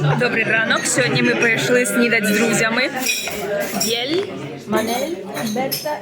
Добрий ранок. Сьогодні ми прийшли снідати з друзями. Єль, Манель, Берта.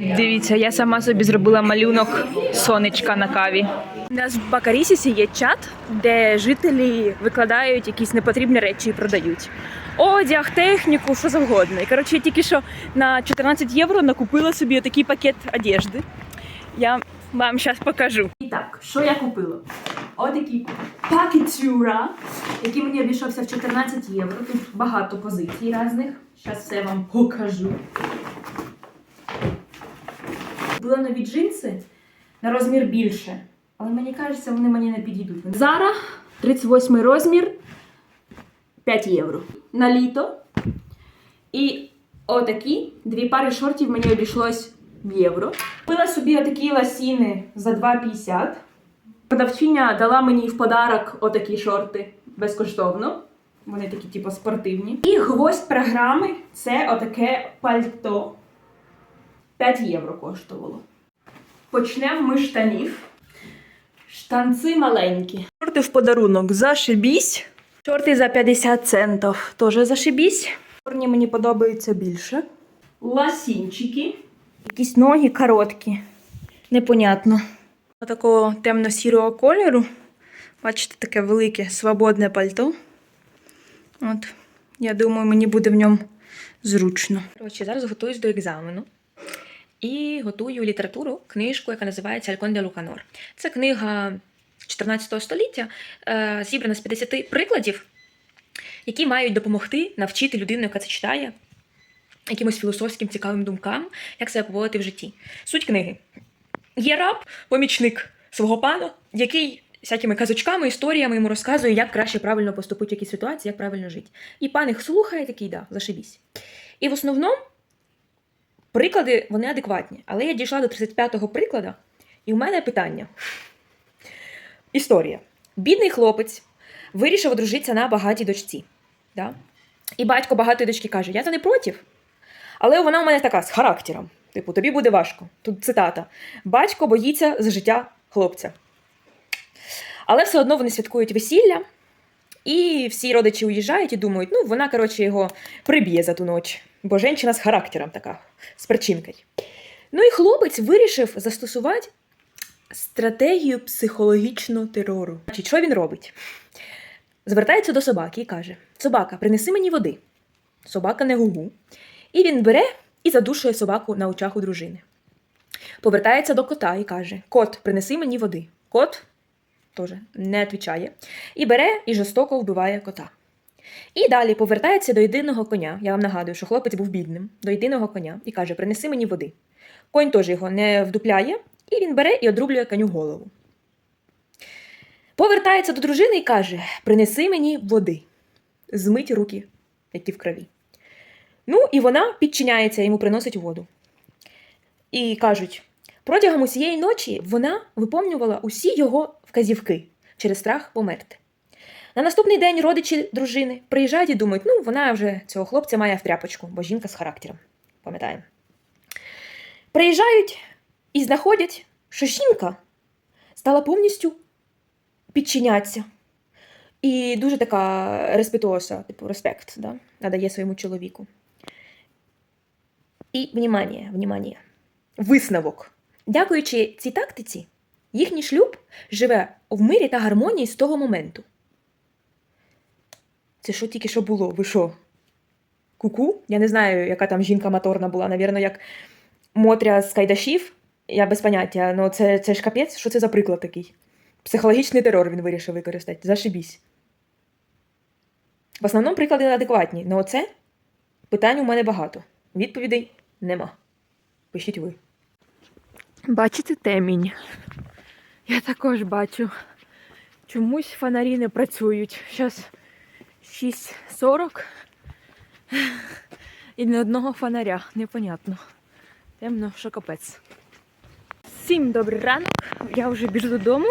Дивіться, я сама собі зробила малюнок сонечка на каві. У нас в Бакарісісі є чат, де жителі викладають якісь непотрібні речі і продають. Одяг, техніку, що завгодно. І коротше, я тільки що на 14 євро накупила собі такий пакет одежди. Я вам зараз покажу. І так, що я купила? Отакий пакетюра, який мені обійшовся в 14 євро. Тут багато позицій різних. Зараз все вам покажу. Були нові джинси на розмір більше. Але мені кажеться, вони мені не підійдуть. Зара 38 розмір 5 євро. На літо. І отакі дві пари шортів мені обійшлось євро. Купила собі отакі ласіни за 2,50. Продавчиня дала мені в подарок отакі шорти безкоштовно. Вони такі, типу, спортивні. І гвоздь програми це отаке пальто. 5 євро коштувало. Почнемо ми штанів. Штанці маленькі. Шорти в подарунок зашибісь. Шорти за 50 центів теж зашибісь. Чорні мені подобаються більше. Ласінчики. Якісь ноги короткі. Непонятно. Такого темно-сірого кольору. Бачите, таке велике свободне пальто. От. Я думаю, мені буде в ньому зручно. Коротше, зараз готуюсь до екзамену. І готую літературу, книжку, яка називається Алькон де Луканор. Це книга 14 століття, е, зібрана з 50 прикладів, які мають допомогти навчити людину, яка це читає, якимось філософським цікавим думкам, як себе поводити в житті. Суть книги. Є раб, помічник свого пана, який всякими казочками, історіями йому розказує, як краще правильно поступити в якійсь ситуації, як правильно жити. І пан їх слухає, такий, да, зашибісь. І в основному приклади вони адекватні. Але я дійшла до 35-го прикладу, і в мене питання. Історія. Бідний хлопець вирішив одружитися на багатій дочці. Да? І батько багатої дочки каже: Я то не проти. Але вона у мене така з характером. Типу, тобі буде важко. Тут цитата: Батько боїться за життя хлопця. Але все одно вони святкують весілля, і всі родичі уїжджають і думають, ну, вона, коротше, його приб'є за ту ніч. Бо жінка з характером така, з причинкою. Ну і хлопець вирішив застосувати стратегію психологічного терору. Що він робить? Звертається до собаки і каже: Собака, принеси мені води. Собака не гугу. І він бере і задушує собаку на очах у дружини. Повертається до кота і каже: Кот, принеси мені води. Кот теж не відповідає. І бере і жорстоко вбиває кота. І далі повертається до єдиного коня. Я вам нагадую, що хлопець був бідним, до єдиного коня і каже: Принеси мені води. Конь теж його не вдупляє, і він бере і одрублює коню голову. Повертається до дружини і каже: Принеси мені води, змить руки, які в крові. Ну, і вона підчиняється, йому приносить воду. І кажуть: протягом усієї ночі вона виповнювала усі його вказівки через страх померти. На наступний день родичі дружини приїжджають і думають, ну, вона вже цього хлопця має в тряпочку, бо жінка з характером. Пам'ятаємо. Приїжджають і знаходять, що жінка стала повністю підчинятися. І дуже така респектуоса, типу респект, да? надає своєму чоловіку. І внимание, внимание. Висновок. Дякуючи цій тактиці, їхній шлюб живе в мирі та гармонії з того моменту. Це що тільки що було? Ви що? Куку? Я не знаю, яка там жінка моторна була, навірно, як Мотря з Кайдашів. Я без поняття, ну це, це ж капець, що це за приклад такий? Психологічний терор він вирішив використати. Зашибісь. В основному приклади неадекватні, але оце питань у мене багато. Відповідей нема. Пишіть ви. Бачите темінь? Я також бачу. Чомусь фонарі не працюють. Зараз 6.40 і ні одного фонаря. Непонятно. Темно, що капець. Всім добрий ранок. Я вже біжу додому.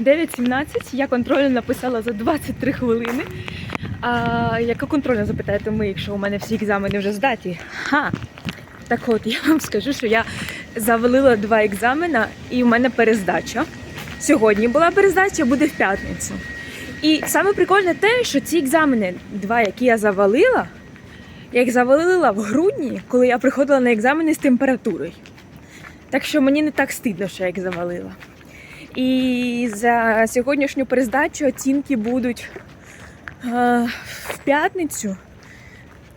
9.17. Я контрольно написала за 23 хвилини. А яка контрольна, запитаєте ми, якщо у мене всі екзамени вже здаті? Ха! Так от, я вам скажу, що я завалила два екзамена і у мене перездача. Сьогодні була перездача, буде в п'ятницю. І саме прикольне те, що ці екзамени, два, які я завалила, я їх завалила в грудні, коли я приходила на екзамени з температурою. Так що мені не так стидно, що я їх завалила. І за сьогоднішню перездачу оцінки будуть е, в п'ятницю.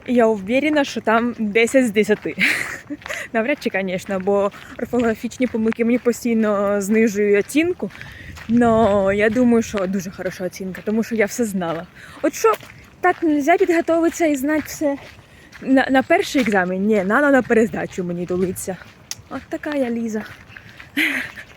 Я уверена, що там 10 з 10. Навряд чи, звісно, бо орфографічні помилки мені постійно знижують оцінку. Но я думаю, що дуже хороша оцінка, тому що я все знала. От що так не можна підготуватися і знати все на, на перший екзамен. Ні, треба на перездачу мені долиться. От така я Ліза.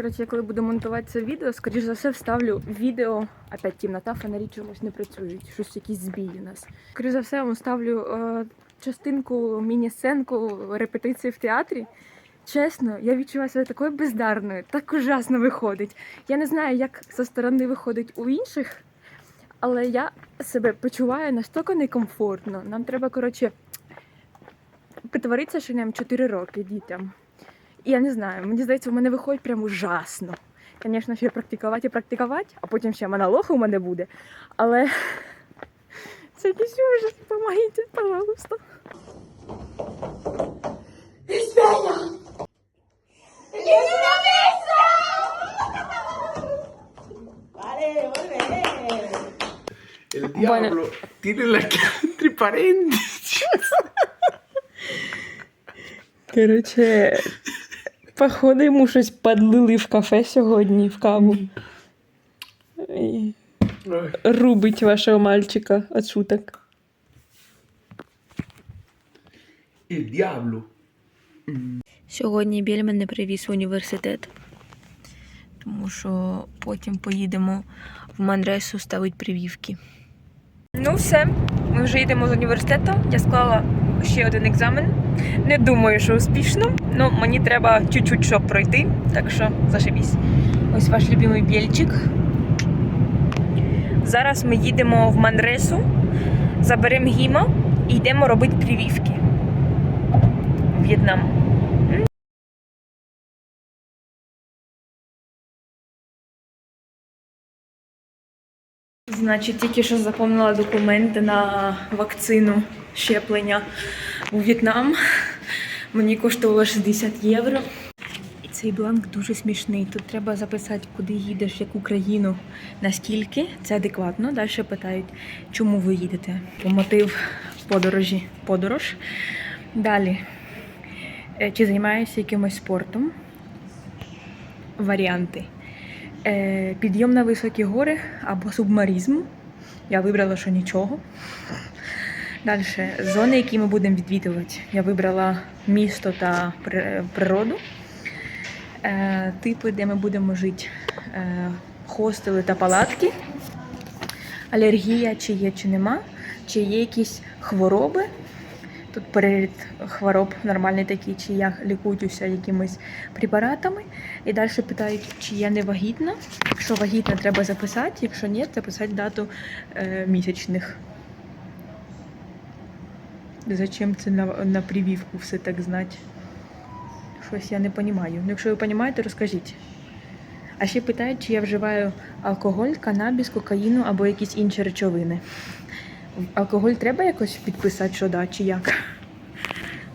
Коротше, я коли буду монтувати це відео, скоріш за все вставлю відео. Опять темнота, фонарі чомусь не працюють. Щось якісь збій у нас. Скоріш за все, я вам ставлю е, частинку, міні-сценку репетиції в театрі. Чесно, я відчуваю себе такою бездарною, так ужасно виходить. Я не знаю, як зі сторони виходить у інших, але я себе почуваю настільки некомфортно. Нам треба, коротше, притворитися, що нам 4 роки дітям. І я не знаю, мені здається, у мене виходить прям ужасно. Звісно, ще практикувати і практикувати, а потім ще монолог у мене буде. Але це якийсь ужас, помогите, пожалуйста. El Bueno. tiene la cara entre paréntesis. Коротше, походу йому щось подлили в кафе сьогодні в каву. І рубить вашого мальчика від шуток. El diablo. Сьогодні Біль мене привіз в університет, тому що потім поїдемо в Манресу ставити прививки. Ну, все, ми вже їдемо з університету. Я склала ще один екзамен. Не думаю, що успішно, але мені треба чуть-чуть щоб пройти, так що зашибісь. Ось ваш любимий бєльчик. Зараз ми їдемо в Манресу, заберемо гіма і йдемо робити прививки. в В'єтнам. Значить, тільки що заповнила документи на вакцину щеплення у В'єтнам. Мені коштувало 60 євро. Цей бланк дуже смішний. Тут треба записати, куди їдеш, яку країну, наскільки це адекватно. Далі питають, чому ви їдете. Мотив подорожі. Подорож. Далі. Е, Чи займаєшся якимось спортом? Варіанти. Е, підйом на високі гори або субмаризм. Я вибрала, що нічого. Далі, зони, які ми будемо відвідувати. Я вибрала місто та природу. Е, типи, де ми будемо жити. Е, хостели та палатки. Алергія, чи є, чи нема, чи є якісь хвороби. Тут перелік хвороб нормальний такий, чи я лікуюся якимись препаратами. І далі питають, чи я не вагітна. Якщо вагітна, треба записати, якщо ні, записати дату е, місячних. Зачем це на, на прививку все так знати? Щось я не розумію. Ну, якщо ви розумієте, розкажіть. А ще питають, чи я вживаю алкоголь, канабіс, кокаїну або якісь інші речовини. Алкоголь треба якось підписати, що да, чи як?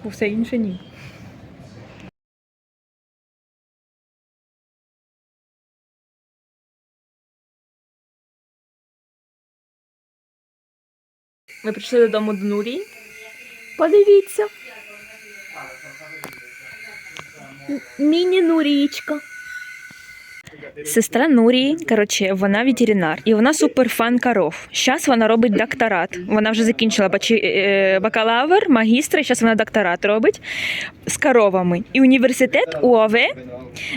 Бо все інше ні. Ми прийшли додому до Нурії. Подивіться. Міні-Нурічка. Сестра Нурії, коротше, вона ветеринар, і вона суперфан коров. Зараз вона робить докторат. Вона вже закінчила бачи- е, бакалавр, магістр, і зараз вона докторат робить з коровами. І університет УАВ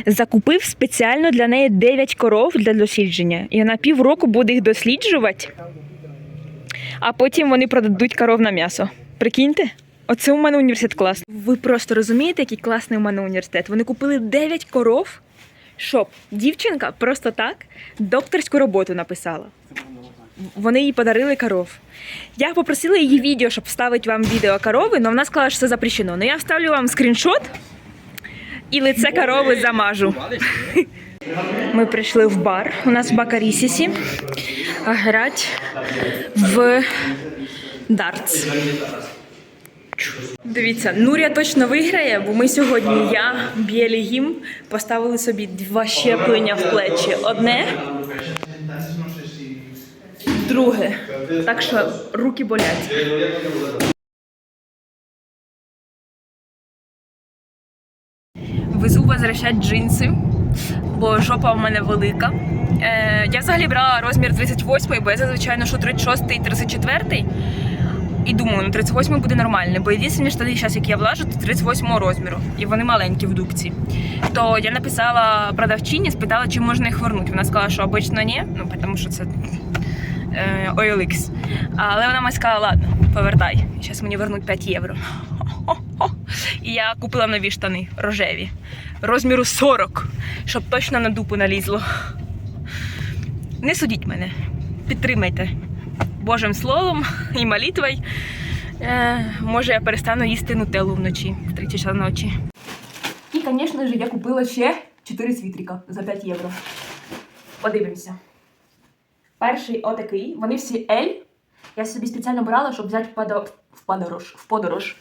закупив спеціально для неї 9 коров для дослідження. І вона півроку буде їх досліджувати, а потім вони продадуть коров на м'ясо. Прикиньте? Оце у мене університет класний. Ви просто розумієте, який класний у мене університет. Вони купили 9 коров, щоб дівчинка просто так докторську роботу написала. Вони їй подарили коров. Я попросила її відео, щоб вставити вам відео корови, але вона сказала, що це запрещено. Ну я вставлю вам скріншот і лице корови замажу. Ми прийшли в бар. У нас в Бакарісісі грати в дартс. Дивіться, Нуря точно виграє, бо ми сьогодні, я, Білі Гім, поставили собі два щеплення в плечі. Одне, друге. Так що руки болять. Везу возвращать джинси, бо жопа в мене велика. Е, я взагалі брала розмір 38, бо я зазвичай ношу 36 і 34. І думаю, ну 38 буде нормально, бо єдині штани зараз, які я влажу, то 38 розміру, і вони маленькі в дукці. То я написала продавчині, спитала, чи можна їх вернути. Вона сказала, що обично ні, ну тому що це е, OLX. Але вона мені сказала, ладно, повертай. Зараз мені вернуть 5 євро. І я купила нові штани рожеві, розміру 40, щоб точно на дупу налізло. Не судіть мене, підтримайте. Божим словом і молитвою. Е, може, я перестану їсти нутеллу вночі в 3 часа ночі. І, звісно ж, я купила ще 4 світрика за 5 євро. Подивимося. Перший отакий. Вони всі L. Я собі спеціально брала, щоб взяти в, подо- в подорож, в подорож.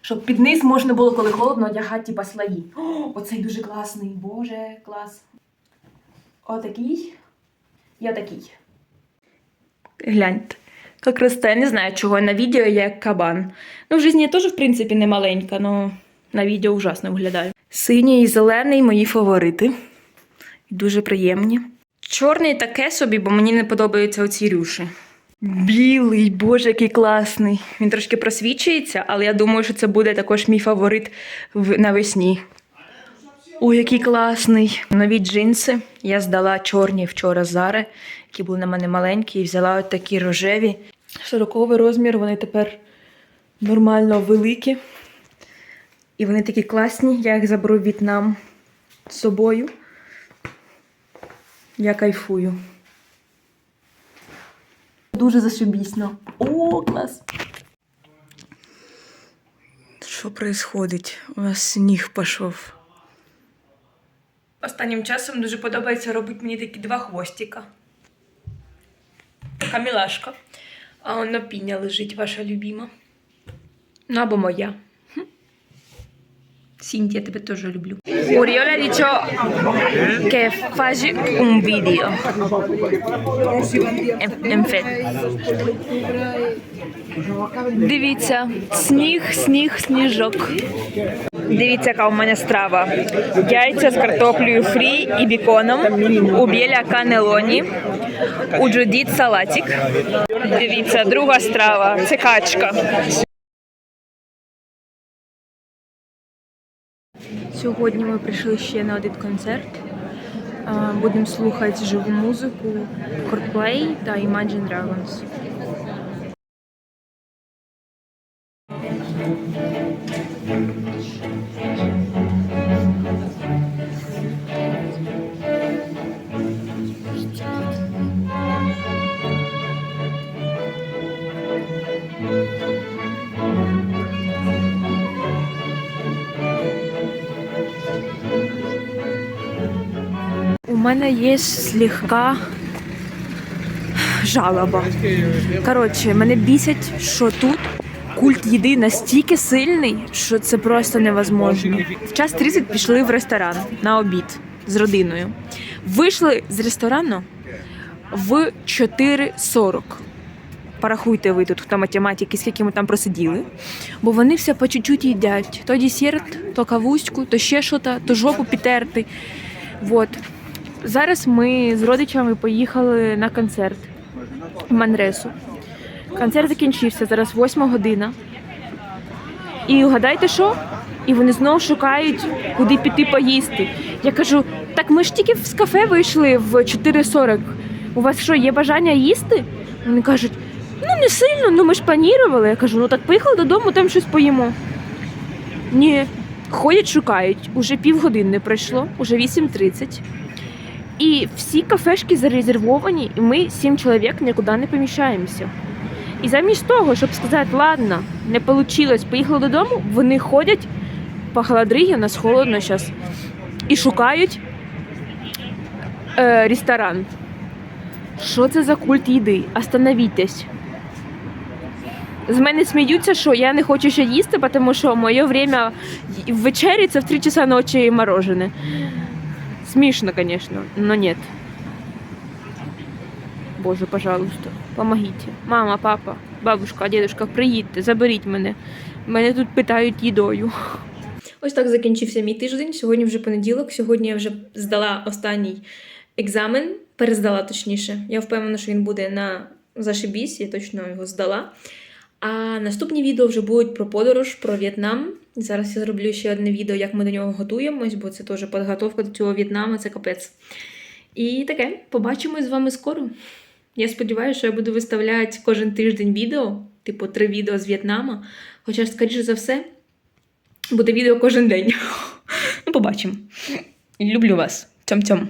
Щоб під низ можна було, коли холодно, одягати типа слої. О, оцей дуже класний. Боже, клас. Отакий. І отакий. Гляньте. Як росте, не знаю, чого на відео я як кабан. Ну, в житті я теж, в принципі, не маленька, але на відео ужасно виглядаю. Синій і зелений мої фаворити. Дуже приємні. Чорний таке собі, бо мені не подобаються оці рюші. Білий, боже, який класний. Він трошки просвічується, але я думаю, що це буде також мій фаворит навесні. Ой, який класний. Нові джинси. Я здала чорні вчора зари, які були на мене маленькі, і взяла от такі рожеві. 40 розмір, вони тепер нормально великі. І вони такі класні. Я їх заберу в В'єтнам з собою. Я кайфую. Дуже зашибісно. О, клас. Що происходить? У нас сніг пішов. Останнім часом дуже подобається робити мені такі два хвостика. Така мілашка. А воно піня лежить, ваша любима. Ну або моя. Хм. Сінтія, тебе теж люблю. Uriol ha dicho que faci un video. Дивіться, сніг, сніг, сніжок. Дивіться, яка у мене страва. Яйця з картоплею фрі і біконом. У біля канелоні. У Джудіт салатик. Дивіться, друга страва. Це качка. Сьогодні ми прийшли ще на один концерт. Будемо слухати живу музику Coldplay та Imagine Dragons. Мене є слегка жалоба. Коротше, мене бісять, що тут культ їди настільки сильний, що це просто невозможно. В час 30 пішли в ресторан на обід з родиною. Вийшли з ресторану в 4.40. Порахуйте ви тут, хто математики, скільки ми там просиділи. Бо вони все по чуть-чуть їдять. То десерт, то кавуську, то ще щось, то жопу підтерти. Вот. Зараз ми з родичами поїхали на концерт в Манресу. Концерт закінчився, зараз восьма година. І угадайте що? І вони знову шукають, куди піти поїсти. Я кажу: так ми ж тільки з кафе вийшли в 4.40. У вас що, є бажання їсти? Вони кажуть, ну не сильно, ну ми ж планували. Я кажу, ну так поїхали додому, там щось поїмо. Ні, ходять, шукають. Уже півгодини пройшло, уже 8.30. І всі кафешки зарезервовані, і ми сім чоловік нікуди не поміщаємося. І замість того, щоб сказати, ладно, не вийшло, поїхали додому, вони ходять по холодригі, у нас холодно зараз, і шукають е, ресторан. Що це за культ їди? Остановітесь. З мене сміються, що я не хочу ще їсти, тому що моє время й- вечері це в 3 часа ночі морожене. Смішно, звісно, но нет. Боже, пожалуйста, помогите. Мама, папа, бабушка, дедушка, приїдьте, заберіть мене. Мене тут питають їдою. Ось так закінчився мій тиждень. Сьогодні вже понеділок. Сьогодні я вже здала останній екзамен, перездала точніше. Я впевнена, що він буде на зашибісь, я точно його здала. А наступні відео вже будуть про подорож, про В'єтнам. Зараз я зроблю ще одне відео, як ми до нього готуємось, бо це теж підготовка до цього В'єтнаму, це капець. І таке, побачимось з вами скоро. Я сподіваюся, що я буду виставляти кожен тиждень відео, типу три відео з В'єтнама. Хоча, скоріше за все, буде відео кожен день. Ну, побачимо. Люблю вас. Цьом-цьом.